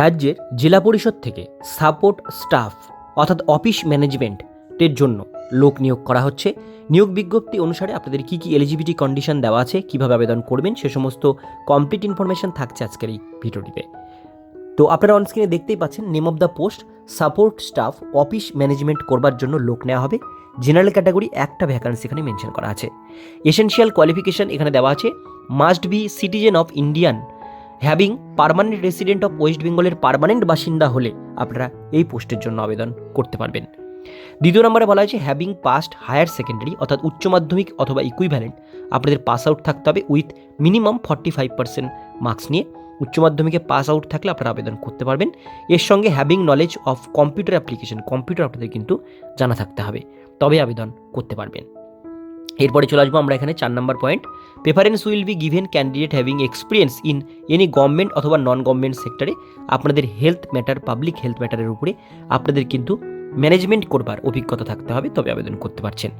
রাজ্যের জেলা পরিষদ থেকে সাপোর্ট স্টাফ, অর্থাৎ অফিস ম্যানেজমেন্টের জন্য লোক নিয়োগ করা হচ্ছে। নিয়োগ বিজ্ঞপ্তি অনুসারে আপনাদের কী কী এলিজিবিলিটি কন্ডিশন দেওয়া আছে, কীভাবে আবেদন করবেন, সে সমস্ত কমপ্লিট ইনফরমেশন থাকছে আজকের এই ভিডিওটিতে। তো আপনারা অনস্ক্রিনে দেখতেই পাচ্ছেন name of the post support staff office management করবার জন্য লোক নেওয়া হবে। জেনারেল ক্যাটাগরি একটা ভ্যাকান্সি এখানে মেনশন করা আছে। এসেনশিয়াল কোয়ালিফিকেশন এখানে দেওয়া আছে। Must be citizen of Indian having permanent resident of west বেঙ্গলের পারমানেন্ট বাসিন্দা হলে আপনারা এই পোস্টের জন্য আবেদন করতে পারবেন। দ্বিতীয় নম্বরে বলা হয়েছে হ্যাভিং পাস্ট হায়ার সেকেন্ডারি অর্থাৎ উচ্চ মাধ্যমিক অথবা ইকুইভ্যালেন্ট আপনাদের পাস আউট থাকতে হবে with minimum forty five percent marks নিয়ে। উচ্চ মাধ্যমিকে পাস আউট থাকলে আপনারা আবেদন করতে পারবেন। এর সঙ্গে having knowledge of computer application computer আপনাদের কিন্তু জানা থাকতে হবে। তবে আবেদন করতে পারবেন। এরপরে চলে আসব আমরা এখানে চার নম্বর point preference will be given candidate having experience in any government অথবা নন গভর্নমেন্ট সেক্টরে আপনাদের হেলথ ম্যাটার পাবলিক হেলথ ম্যাটারের উপরে আপনাদের কিন্তু ম্যানেজমেন্ট করবার অভিজ্ঞতা থাকতে হবে, তবে আবেদন করতে পারছেন।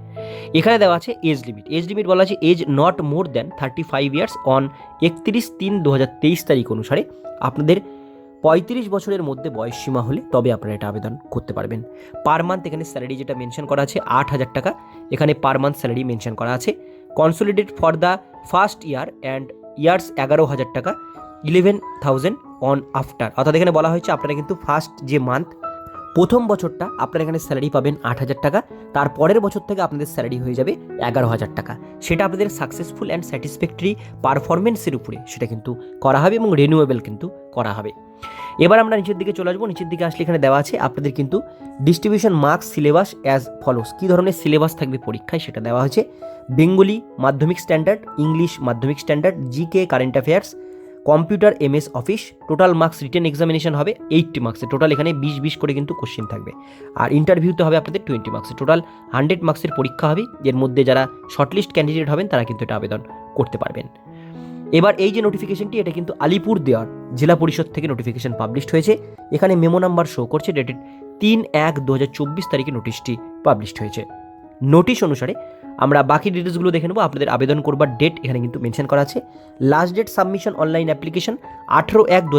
এখানে দেওয়া আছে এজ লিমিট এজ লিমিট বলা আছে age not more than thirty five years on একত্রিশ তিন দু তারিখ অনুসারে। আপনাদের পঁয়ত্রিশ বছরের মধ্যে বয়স সীমা হলে তবে আপনারা এটা আবেদন করতে পারবেন। পার মান্থ এখানে স্যালারি যেটা মেনশন করা আছে আট হাজার টাকা। এখানে পার মান্থ স্যালারি মেনশন করা আছে। Consolidate for the first year and years এগারো হাজার টাকা, ইলেভেন থাউজেন্ড অন আফটার। অর্থাৎ এখানে বলা হয়েছে আপনারা কিন্তু ফার্স্ট যে মান্থ, প্রথম বছরটা আপনারা এখানে স্যালারি পাবেন আট হাজার টাকা। তার পরের বছর থেকে আপনাদের স্যালারি হয়ে যাবে এগারো হাজার টাকা। সেটা আপনাদের সাকসেসফুল অ্যান্ড স্যাটিসফ্যাক্টরি পারফরমেন্সের উপরে সেটা কিন্তু করা হবে এবং রিনিউয়েবল কিন্তু করা হবে। এবার আমরা নিচের দিকে চলে আসব। নিচের দিকে আসলে এখানে দেওয়া আছে, আপনাদের কিন্তু distribution marks syllabus as follows কী ধরনের সিলেবাস থাকবে পরীক্ষায় সেটা দেওয়া হয়েছে। Bengali Madhyamik standard English Madhyamik standard GK current affairs computer MS office total marks written examination হবে এইটটি মার্কসে টোটাল এখানে বিশ বিশ করে কিন্তু কোশ্চেন থাকবে। আর ইন্টারভিউতে হবে আপনাদের টোয়েন্টি মার্কসের টোটাল হান্ড্রেড মার্কসের পরীক্ষা হবে, এর মধ্যে যারা শর্টলিস্ট ক্যান্ডিডেট হবেন তারা কিন্তু এটা আবেদন করতে পারবেন। এবার এই যে নোটিফিকেশনটি এটা কিন্তু আলিপুর দেওয়ার জেলা পরিষদ থেকে নোটিফিকেশন পাবলিশড হয়েছে। এখানে মেমো নাম্বার শো করছে ডেটেড তিন এক দু হাজার চব্বিশ তারিখে নোটিশটি পাবলিশড হয়েছে। নোটিশ অনুসারে আমরা বাকি ডিটেলসগুলো দেখে নেব, আপনাদের আবেদন করবার ডেট এখানে কিন্তু মেনশন করা আছে। Last date submission online application আঠেরো এক দু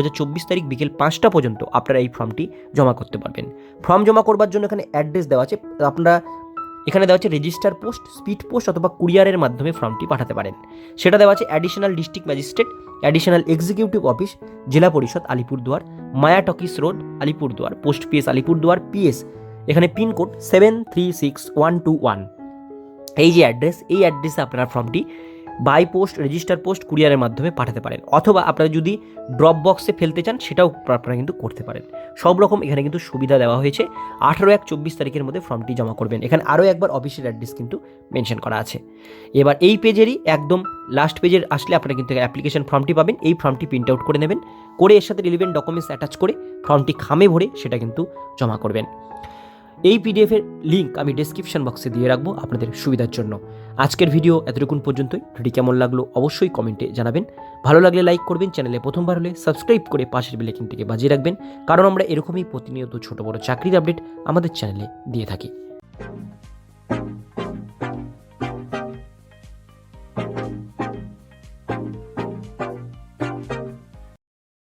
তারিখ বিকেল পাঁচটা পর্যন্ত আপনারা এই ফর্মটি জমা করতে পারবেন। ফর্ম জমা করবার জন্য এখানে অ্যাড্রেস দেওয়া আছে। আপনারা এখানে দেওয়া আছে রেজিস্টার পোস্ট স্পিড পোস্ট অথবা কুরিয়ারের মাধ্যমে ফর্মটি পাঠাতে পারেন। সেটা দেওয়া আছে additional district magistrate additional executive office Zilla Parishad, Alipurduar Maya talkies road, Alipurduar post PS Alipurduar PS এখানে pincode seven three six one two one এই যে অ্যাড্রেস এই অ্যাড্রেসে আপনারা ফর্মটি বাই পোস্ট, রেজিস্টার পোস্ট, কুরিয়ারের মাধ্যমে পাঠাতে পারেন। অথবা আপনারা যদি ড্রপ বক্সে ফেলতে চান, সেটাও আপনারা কিন্তু করতে পারেন। সব রকম এখানে কিন্তু সুবিধা দেওয়া হয়েছে। আঠেরো এক চব্বিশ তারিখের মধ্যে ফর্মটি জমা করবেন। এখানে আরও একবার অফিসের অ্যাড্রেস কিন্তু মেনশন করা আছে। এবার এই পেজেরই একদম লাস্ট পেজের আসলে আপনারা কিন্তু অ্যাপ্লিকেশন ফর্মটি পাবেন। এই ফর্মটি প্রিন্ট আউট করে নেবেন। করে এর সাথে রিলিভেন্ট ডকুমেন্টস অ্যাটাচ করে ফর্মটি খামে ভরে সেটা কিন্তু জমা করবেন। এই পিডিএফের লিঙ্ক আমি ডেসক্রিপশন বক্সে দিয়ে রাখব আপনাদের সুবিধার জন্য। আজকের ভিডিও এতটুকুন পর্যন্তই। ভিডিও কেমন লাগল অবশ্যই কমেন্টে জানাবেন। ভালো লাগলে লাইক করবেন চ্যানেলে প্রথমবার হলে সাবস্ক্রাইব করে পাশের বেলেকিনটিকে বাজিয়ে রাখবেন। কারণ আমরা এরকমই প্রতিনিয়ত ছোট বড় চাকরির আপডেট আমাদের চ্যানেলে দিয়ে থাকি।